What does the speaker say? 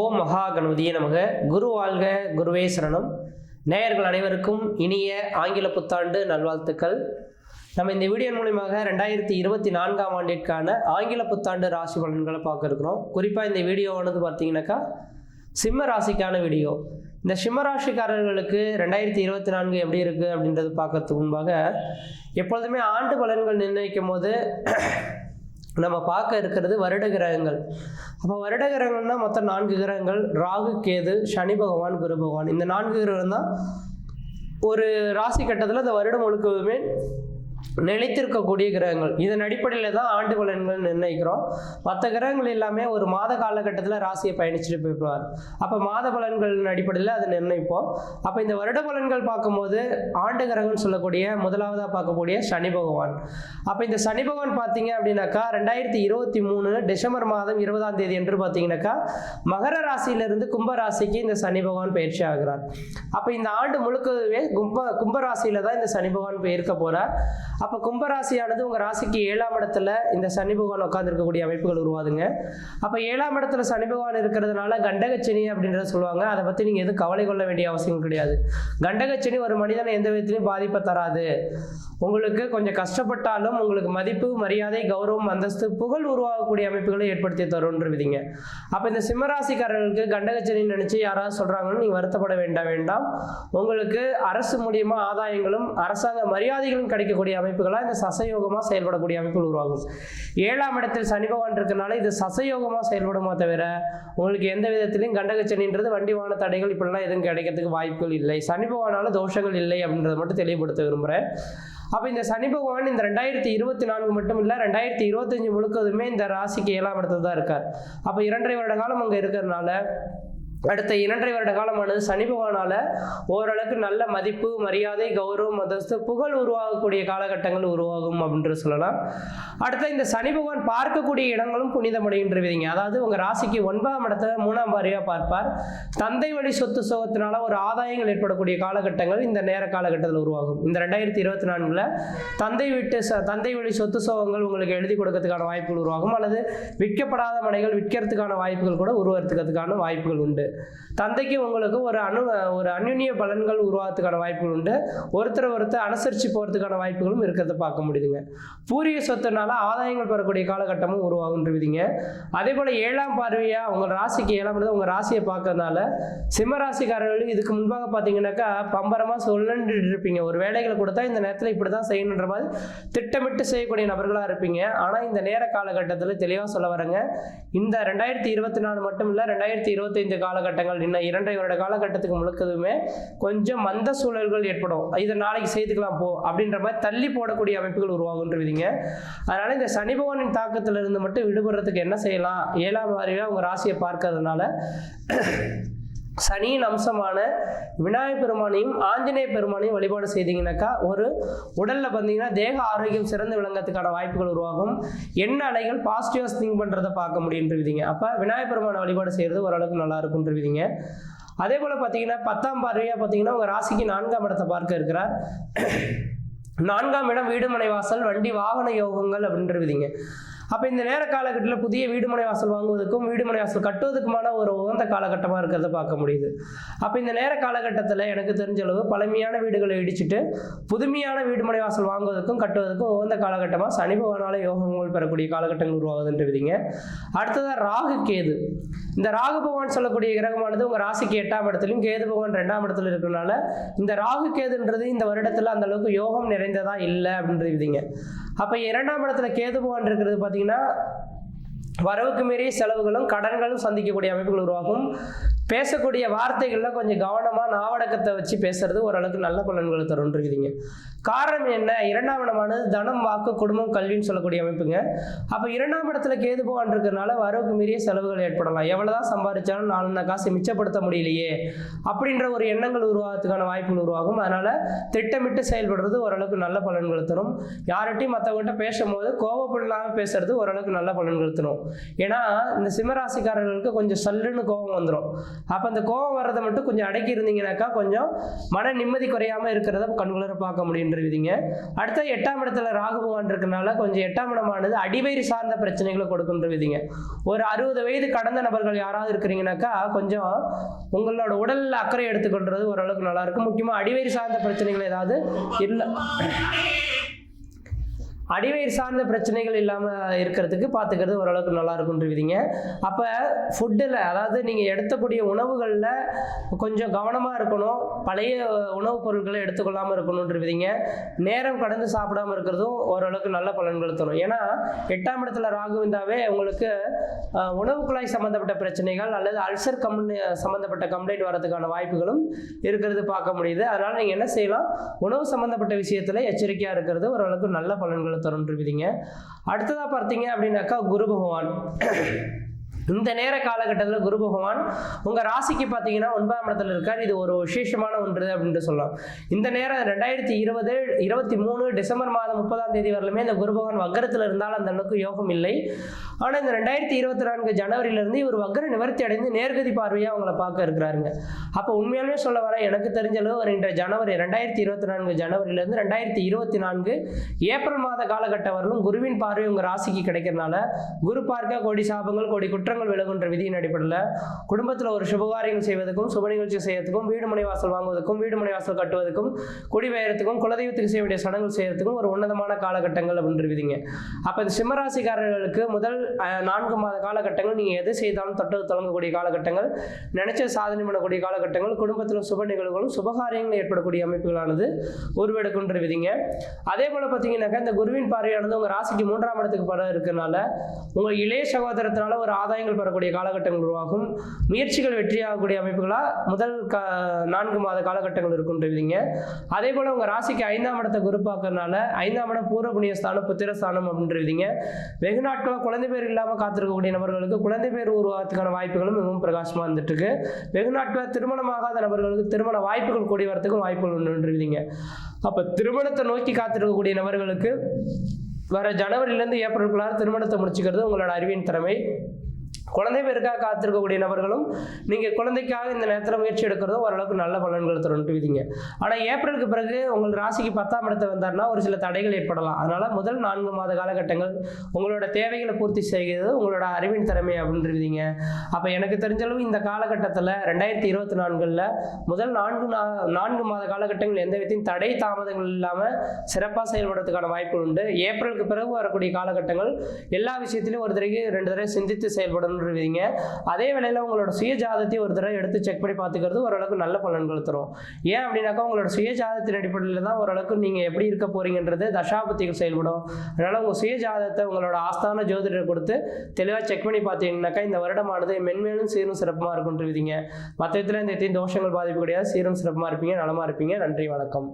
ஓம் மகா கணபதியே நமக. குரு வாழ்க குருவே சரணம். நேயர்கள் அனைவருக்கும் இனிய ஆங்கில புத்தாண்டு நல்வாழ்த்துக்கள். நம்ம இந்த வீடியோ மூலியமாக ரெண்டாயிரத்தி இருபத்தி நான்காம் ஆண்டிற்கான ஆங்கில புத்தாண்டு ராசி பலன்களை பார்க்க இருக்கிறோம். குறிப்பாக இந்த வீடியோவானது பார்த்தீங்கன்னாக்கா சிம்ம ராசிக்கான வீடியோ. இந்த சிம்ம ராசிக்காரர்களுக்கு ரெண்டாயிரத்தி இருபத்தி நான்கு எப்படி இருக்குது அப்படின்றது பார்க்கறதுக்கு முன்பாக எப்பொழுதுமே ஆண்டு பலன்கள் நிர்ணயிக்கும் போது நம்ம பார்க்க இருக்கிறது வருட கிரகங்கள். அப்போ வருட கிரகங்கள்னா மொத்தம் நான்கு கிரகங்கள். ராகு கேது சனி பகவான் குரு பகவான். இந்த நான்கு கிரகம் தான் ஒரு ராசி கட்டத்தில் இந்த வருடம் முழுக்கவுமே நிலைத்திருக்கக்கூடிய கிரகங்கள். இதன் அடிப்படையில் தான் ஆண்டு பலன்கள் நிர்ணயிக்கிறோம். மற்ற கிரகங்கள் எல்லாமே ஒரு மாத காலகட்டத்தில் ராசியை பயணிச்சுட்டு போயிடுவார் அப்போ மாத பலன்களின் அடிப்படையில் அதை நிர்ணயிப்போம். அப்போ இந்த வருட பலன்கள் பார்க்கும்போது ஆண்டு கிரகம்னு சொல்லக்கூடிய முதலாவதாக பார்க்கக்கூடிய சனி பகவான். அப்போ இந்த சனி பகவான் பார்த்தீங்க அப்படின்னாக்கா ரெண்டாயிரத்தி இருபத்தி மூணு டிசம்பர் மாதம் இருபதாம் தேதி என்று பார்த்தீங்கன்னாக்கா மகர ராசியிலிருந்து கும்ப ராசிக்கு இந்த சனி பகவான் பயிற்சி ஆகிறார். அப்போ இந்த ஆண்டு முழுக்கவே கும்ப கும்ப ராசியில் தான் இந்த சனி பகவான் போயிருக்க போகிறார் அப்போ கும்பராசியானது உங்கள் ராசிக்கு ஏழாம் இடத்துல இந்த சனி பகவான் உட்காந்துருக்கக்கூடிய அமைப்புகள் உருவாதுங்க. அப்போ ஏழாம் இடத்துல சனி பகவான் இருக்கிறதுனால கண்டகச்சனி அப்படின்றத சொல்லுவாங்க. அதை பற்றி நீங்கள் எதுவும் கவலை கொள்ள வேண்டிய அவசியம் கிடையாது. கண்டகச்சனி ஒரு மனிதனை எந்த விதத்திலையும் பாதிப்பை தராது. உங்களுக்கு கொஞ்சம் கஷ்டப்பட்டாலும் உங்களுக்கு மதிப்பு மரியாதை கௌரவம் அந்தஸ்து புகழ் உருவாகக்கூடிய அமைப்புகளை ஏற்படுத்தி தரும்ன்ற விதிங்க அப்போ இந்த சிம்மராசிக்காரர்களுக்கு கண்டகச்சனி நினச்சி யாராவது சொல்கிறாங்கன்னு நீங்கள் வருத்தப்பட வேண்டாம் வேண்டாம். உங்களுக்கு அரசு மூலியமா ஆதாயங்களும் அரசாங்க மரியாதைகளும் கிடைக்கக்கூடிய அமைப்புகளாக இந்த சசயோகமாக செயல்படக்கூடிய அமைப்புகள் உருவாகும். ஏழாம் இடத்தில் சனி பகவான் இருக்கனால இது சசயோகமாக செயல்படுமா தவிர உங்களுக்கு எந்த விதத்திலையும் கண்டகச்சனின்றது வண்டிவான தடைகள் இப்படிலாம் எதுவும் கிடைக்கிறதுக்கு வாய்ப்புகள் இல்லை. சனி பகவானால தோஷங்கள் இல்லை அப்படின்றத மட்டும் தெளிவுபடுத்த விரும்புகிறேன் அப்போ இந்த சனி பகவான் இந்த ரெண்டாயிரத்தி இருபத்தி நான்கு மட்டும் இல்லை ரெண்டாயிரத்தி இருபத்தஞ்சு முழுக்கதுமே இந்த ராசிக்கு ஏழாம் இடத்துல தான் இருக்கார். அப்போ இரண்டரை வருட காலம் அங்கே இருக்கிறதுனால அடுத்த இரண்டரை வருட காலமானது சனி பகவானால ஓரளவுக்கு நல்ல மதிப்பு மரியாதை கௌரவம் மதஸ்து புகழ் உருவாகக்கூடிய காலகட்டங்கள் உருவாகும் அப்படின்ற சொல்லலாம். அடுத்த இந்த சனி பகவான் பார்க்கக்கூடிய இடங்களும் புனிதமடைகின்ற விதிங்க. அதாவது உங்க ராசிக்கு ஒன்பதாம் இடத்துல மூணாம் வாரியா பார்ப்பார். தந்தை வழி சொத்து சோகத்தினால ஒரு ஆதாயங்கள் ஏற்படக்கூடிய காலகட்டங்கள் இந்த நேர காலகட்டத்தில் உருவாகும். இந்த ரெண்டாயிரத்தி இருபத்தி நான்குல தந்தை விட்டு ச- தந்தை வழி சொத்து சோகங்கள் உங்களுக்கு எழுதி கொடுக்கறதுக்கான வாய்ப்புகள் உருவாகும். அல்லது விற்கப்படாத மனைகள் விற்கிறதுக்கான வாய்ப்புகள் கூட உருவாகிறதுக்கான வாய்ப்புகள் உண்டு. தந்தைக்கு உங்களுக்கு ஒரு அணு ஒரு அந்யுன்ய பலன்கள் உருவாகிறதுக்கான வாய்ப்புகள் உண்டு. ஒருத்தர் ஒருத்தர் அனுசரித்து போகிறதுக்கான வாய்ப்புகளும் இருக்கிறத பார்க்க முடியுதுங்க. பூரிய சொத்துனால ஆதாயங்கள் பெறக்கூடிய காலகட்டமும் உருவாகுன்றவிதிங்க அதே போல் ஏழாம் பார்வையாக உங்கள் ராசிக்கு ஏழாம் பார்த்து உங்கள் ராசியை பார்க்கறதுனால சிம்ம ராசிக்காரர்கள் இதுக்கு முன்பாக பார்த்தீங்கன்னாக்கா பம்பரமாக சொல்லிட்டு இருப்பீங்க. ஒரு வேலைகளை கொடுத்தா இந்த நேரத்தில் இப்படி தான் செய்யணுன்ற மாதிரி திட்டமிட்டு செய்யக்கூடிய நபர்களாக இருப்பீங்க. ஆனால் இந்த நேர காலகட்டத்தில் தெளிவாக சொல்ல வரேங்க. இந்த ரெண்டாயிரத்தி இருபத்தி நாலு மட்டும் இல்லை ரெண்டாயிரத்தி இருபத்தைந்து காலகட்டங்கள் இன்னும் இரண்டரை வருட காலகட்டத்துக்கு முழுக்கதுமே கொஞ்சம் மந்த சூழல்கள் ஏற்படும். இதை நாளைக்கு செய்துக்கலாம் போ அப்படின்ற மாதிரி தள்ளி போடக்கூடிய அமைப்புகள் உருவாகுன்றவிதிங்க அதனால இந்த சனி பகவானின் தாக்கத்திலிருந்து மட்டும் விடுபடுறதுக்கு என்ன செய்யலாம்? ஏழாம் வாரியாக உங்கள் ராசியை பார்க்கறதுனால சனியின் அம்சமான விநாயகர் பெருமானையும் ஆஞ்சநேய பெருமானையும் வழிபாடு செய்தீங்கன்னாக்கா ஒரு உடல்ல பார்த்தீங்கன்னா தேக ஆரோக்கியம் சிறந்து விளங்கறதுக்கான வாய்ப்புகள் உருவாகும். என்ன அலைகள் பாசிட்டிவாக திங்க் பண்ணுறதை பார்க்க முடியுன்றவிதிங்க அப்போ விநாயகர் பெருமானை வழிபாடு செய்கிறது ஓரளவுக்கு நல்லா இருக்குன்றவிதிங்க அதே போல் பார்த்தீங்கன்னா பத்தாம் பார்வையாக பார்த்தீங்கன்னா உங்கள் ராசிக்கு நான்காம் இடத்தை பார்க்க இருக்கிறார். நான்காம் இடம் வீடுமனை வாசல் வண்டி வாகன யோகங்கள் அப்படின்றவிதிங்க. அப்போ இந்த நேர காலகட்டத்தில் புதிய வீடுமனை வாசல் வாங்குவதற்கும் வீடுமனை வாசல் கட்டுவதற்குமான ஒரு உகந்த காலகட்டமாக இருக்கிறத பார்க்க முடியுது. அப்போ இந்த நேர காலகட்டத்தில் எனக்கு தெரிஞ்ச அளவு பழமையான வீடுகளை இடிச்சிட்டு புதுமையான வீடுமனை வாசல் வாங்குவதற்கும் கட்டுவதற்கும் உகந்த காலகட்டமாக சனி பகவானால யோகங்கள் பெறக்கூடிய காலகட்டங்கள் உருவாகுதுன்ற விதிங்க. அடுத்ததாக ராகு கேது. இந்த ராகு பகவான் சொல்லக்கூடிய கிரகமானது உங்கள் ராசிக்கு எட்டாம் இடத்துலையும் கேது பகவான் ரெண்டாம் இடத்துல இருக்கிறனால இந்த ராகு கேதுன்றது இந்த வருடத்தில் அந்த அளவுக்கு யோகம் நிறைந்ததா இல்லை அப்படின்றது விதிங்க. அப்போ இரண்டாம் இடத்துல கேது பகவான் இருக்கிறது பார்த்தீங்கன்னா வரவுக்கு மீறிய செலவுகளும் கடன்களும் சந்திக்கக்கூடிய அமைப்புகள் உருவாகும். பேசக்கூடிய வார்த்தைகளில் கொஞ்சம் கவனமாக நாவடக்கத்தை வச்சு பேசுறது ஓரளவுக்கு நல்ல பலன்களை தரும்ன்றீங்க காரணம் என்ன? இரண்டாம் இடமானது தனம் வாக்கு குடும்பம் கல்வின்னு சொல்லக்கூடிய அமைப்புங்க. அப்போ இரண்டாம் இடத்துல கேது பகவான் இருக்கிறதுனால வரவுக்கு மீறிய செலவுகள் ஏற்படலாம். எவ்வளோதான் சம்பாதிச்சாலும் நாலு காசு மிச்சப்படுத்த முடியலையே அப்படின்ற ஒரு எண்ணங்கள் உருவாகிறதுக்கான வாய்ப்புகள் உருவாகும். அதனால் திட்டமிட்டு செயல்படுறது ஓரளவுக்கு நல்ல பலன்களை தரும். யார்கிட்டையும் மற்றவங்ககிட்ட பேசும்போது கோபப்படாமல் பேசுறது ஓரளவுக்கு நல்ல பலன்கள் தரும். ஏன்னா இந்த சிம்மராசிக்காரர்களுக்கு கொஞ்சம் சல்லுன்னு கோபம் வந்துடும் அப்போ அந்த கோபம் வர்றதை மட்டும் கொஞ்சம் அடக்கி இருந்தீங்கன்னாக்கா கொஞ்சம் மன நிம்மதி குறையாம இருக்கிறத கண்குளர பார்க்க முடியுன்றவிதிங்க அடுத்த எட்டாம் இடத்துல ராகு பகவான் இருக்கனால கொஞ்சம் எட்டாம் இடமானது அடிவயிறு சார்ந்த பிரச்சனைகளை கொடுக்குன்றவிதிங்க ஒரு அறுபது வயது கடந்த நபர்கள் யாராவது இருக்கிறீங்கனாக்கா கொஞ்சம் உங்களோட உடல்ல அக்கறை எடுத்துக்கொள்றது ஓரளவுக்கு நல்லா இருக்கும். முக்கியமா அடிவயிறு சார்ந்த பிரச்சனைகள் ஏதாவது இல்லை. அடிவயிர் சார்ந்த பிரச்சனைகள் இல்லாமல் இருக்கிறதுக்கு பார்த்துக்கிறது ஓரளவுக்கு நல்லா இருக்குன்றவிதிங்க அப்போ ஃபுட்டில் அதாவது நீங்கள் எடுத்தக்கூடிய உணவுகளில் கொஞ்சம் கவனமாக இருக்கணும். பழைய உணவுப் பொருட்களை எடுத்துக்கொள்ளாமல் இருக்கணுன்றவிதிங்க. நேரம் கடந்து சாப்பிடாம இருக்கிறதும் ஓரளவுக்கு நல்ல பலன்கள் தரும். ஏன்னா எட்டாம் இடத்துல ராகு இருந்தாவே உங்களுக்கு உணவு குழாய் சம்மந்தப்பட்ட பிரச்சனைகள் அல்லது அல்சர் கம்ப்ளை சம்மந்தப்பட்ட கம்ப்ளைண்ட் வரதுக்கான வாய்ப்புகளும் இருக்கிறது பார்க்க முடியுது. அதனால் நீங்கள் என்ன செய்யலாம்? உணவு சம்மந்தப்பட்ட விஷயத்தில் எச்சரிக்கையாக இருக்கிறது ஓரளவுக்கு நல்ல பலன்கள் தரும்ன்றவிதிங்க அடுத்ததாக பார்த்தீங்க அப்படின்னாக்கா குரு பகவான். இந்த நேர காலகட்டத்தில் குரு பகவான் உங்கள் ராசிக்கு பார்த்தீங்கன்னா ஒன்பதாம் இடத்துல இருக்கார். இது ஒரு விசேஷமான ஒன்று அப்படின்ட்டு சொல்லலாம். இந்த நேரம் ரெண்டாயிரத்தி இருபது இருபத்தி மூணு டிசம்பர் மாதம் முப்பதாம் தேதி வரலுமே இந்த குரு பகவான் வக்கரத்தில் இருந்தால் அந்த அளவுக்கு யோகம் இல்லை. ஆனால் இந்த ரெண்டாயிரத்தி இருபத்தி நான்கு ஜனவரியிலேருந்து இவர் வக்கர நிவர்த்தி அடைந்து நேர்கதி பார்வையாக அவங்கள பார்க்க இருக்கிறாருங்க. அப்போ உண்மையாலுமே சொல்ல வர எனக்கு தெரிஞ்ச அளவு வருகின்ற ஜனவரி ரெண்டாயிரத்தி இருபத்தி நான்கு ஜனவரியிலேருந்து ரெண்டாயிரத்தி இருபத்தி நான்கு ஏப்ரல் மாத காலகட்டம் வரலும் குருவின் பார்வை உங்கள் ராசிக்கு கிடைக்கிறதுனால குரு பார்க்க கோடி சாபங்கள் கோடி குற்றங்கள் விலகுன்ற விதியின் அடிப்படையில் குடும்பத்தில் ஒரு சுபகாரியம் செய்வதற்கும் சுப நிகழ்ச்சி செய்யறதுக்கும் வீடு மனை வாசல் வாங்குவதற்கும் வீடு மனை வாசல் கட்டுவதற்கும் குடிபெயர்த்துக்கும் குலதெய்வத்துக்கு செய்ய வேண்டிய சடங்குகள் செய்யறதுக்கும் ஒரு உன்னதமான காலகட்டங்கள் அப்படின்ற விதிங்க. அப்போ இந்த சிம்மராசிக்காரர்களுக்கு முதல் நான்கு மாத காலகட்டங்கள் நீங்கள் எது செய்தாலும் தொட்டது தொடங்கக்கூடிய காலகட்டங்கள் நினைச்ச சாதனை பண்ணக்கூடிய காலகட்டங்கள் குடும்பத்தில் சுப நிகழ்வுகளும் சுபகாரியங்கள் ஏற்படக்கூடிய அமைப்புகளானது உருவெடுக்குன்ற விதிங்க. அதே போல் பார்த்தீங்கன்னாக்கா இந்த குருவின் பார்வையானது உங்கள் ராசிக்கு மூன்றாம் இடத்துக்கு பட இருக்கிறனால உங்கள் இளைய சகோதரத்தினால ஒரு ஆதாயம் ஆதாயங்கள் பெறக்கூடிய காலகட்டங்கள் உருவாகும். முயற்சிகள் வெற்றியாகக்கூடிய அமைப்புகளாக முதல் க நான்கு மாத காலகட்டங்கள் இருக்குன்றவிங்க அதே போல் உங்கள் ராசிக்கு ஐந்தாம் இடத்தை குருப்பாக்குறதுனால ஐந்தாம் இடம் பூரபுணிய ஸ்தானம் புத்திரஸ்தானம் அப்படின்றவிங்க வெகு நாட்களாக குழந்தை பேர் இல்லாமல் காத்திருக்கக்கூடிய நபர்களுக்கு குழந்தை பேர் உருவாகிறதுக்கான வாய்ப்புகளும் மிகவும் பிரகாசமாக இருந்துட்டு இருக்கு வெகு நாட்களாக திருமணமாகாத நபர்களுக்கு திருமண வாய்ப்புகள் கூடி வரத்துக்கும் வாய்ப்புகள் உண்டுன்றவிங்க அப்போ திருமணத்தை நோக்கி காத்திருக்கக்கூடிய நபர்களுக்கு வர ஜனவரியிலேருந்து ஏப்ரலுக்குள்ளார திருமணத்தை முடிச்சுக்கிறது உங்களோட அறிவின் திறமை. குழந்தை பேருக்காக காத்திருக்கக்கூடிய நபர்களும் நீங்கள் குழந்தைக்காக இந்த நேரத்தில் முயற்சி எடுக்கிறதோ ஓரளவுக்கு நல்ல பலன்கள் தரும்ட்டு விதிங்க. ஆனால் ஏப்ரலுக்கு பிறகு உங்கள் ராசிக்கு பத்தாம் இடத்தை வந்தார்னா ஒரு சில தடைகள் ஏற்படலாம். அதனால் முதல் நான்கு மாத காலகட்டங்கள் உங்களோட தேவைகளை பூர்த்தி செய்கிறது உங்களோட அறிவின் திறமை அப்படின்றீங்க அப்போ எனக்கு தெரிஞ்சளவு இந்த காலகட்டத்தில் ரெண்டாயிரத்தி இருபத்தி நான்கில் முதல் நான்கு நா- நான்கு மாத காலகட்டங்கள் எந்த விதத்தையும் தடை தாமதங்கள் இல்லாமல் சிறப்பாக செயல்படுறதுக்கான வாய்ப்புகள் உண்டு. ஏப்ரலுக்கு பிறகு வரக்கூடிய காலகட்டங்கள் எல்லா விஷயத்திலையும் ஒரு தடவை ரெண்டு தடவை சிந்தித்து செயல்படணுன்றீங்க அதே வேளையில் உங்களோட சுய ஒரு தடவை எடுத்து செக் பண்ணி பார்த்துக்கிறது ஓரளவுக்கு நல்ல பலன்கள் தரும் ஏன் அப்படின்னாக்கா உங்களோட சுய ஜாதத்தின் அடிப்படையில் தான் ஓரளவுக்கு நீங்கள் எப்படி இருக்க போறீங்கன்றது தசாபத்திகள் செயல்படும். அதனால் உங்கள் சுயஜாதத்தை உங்களோட ஆஸ்தான ஜோதிடர் கொடுத்து தெளிவாக செக் பண்ணி பார்த்தீங்கன்னாக்கா இந்த வருடமானது மென்மேலும் சீரும் சிறப்புமாக இருக்குன்றீங்க மற்ற இந்த எத்தையும் தோஷங்கள் பாதிப்பு கிடையாது. சீரும் சிறப்புமாக இருப்பீங்க நலமாக இருப்பீங்க. நன்றி வணக்கம்.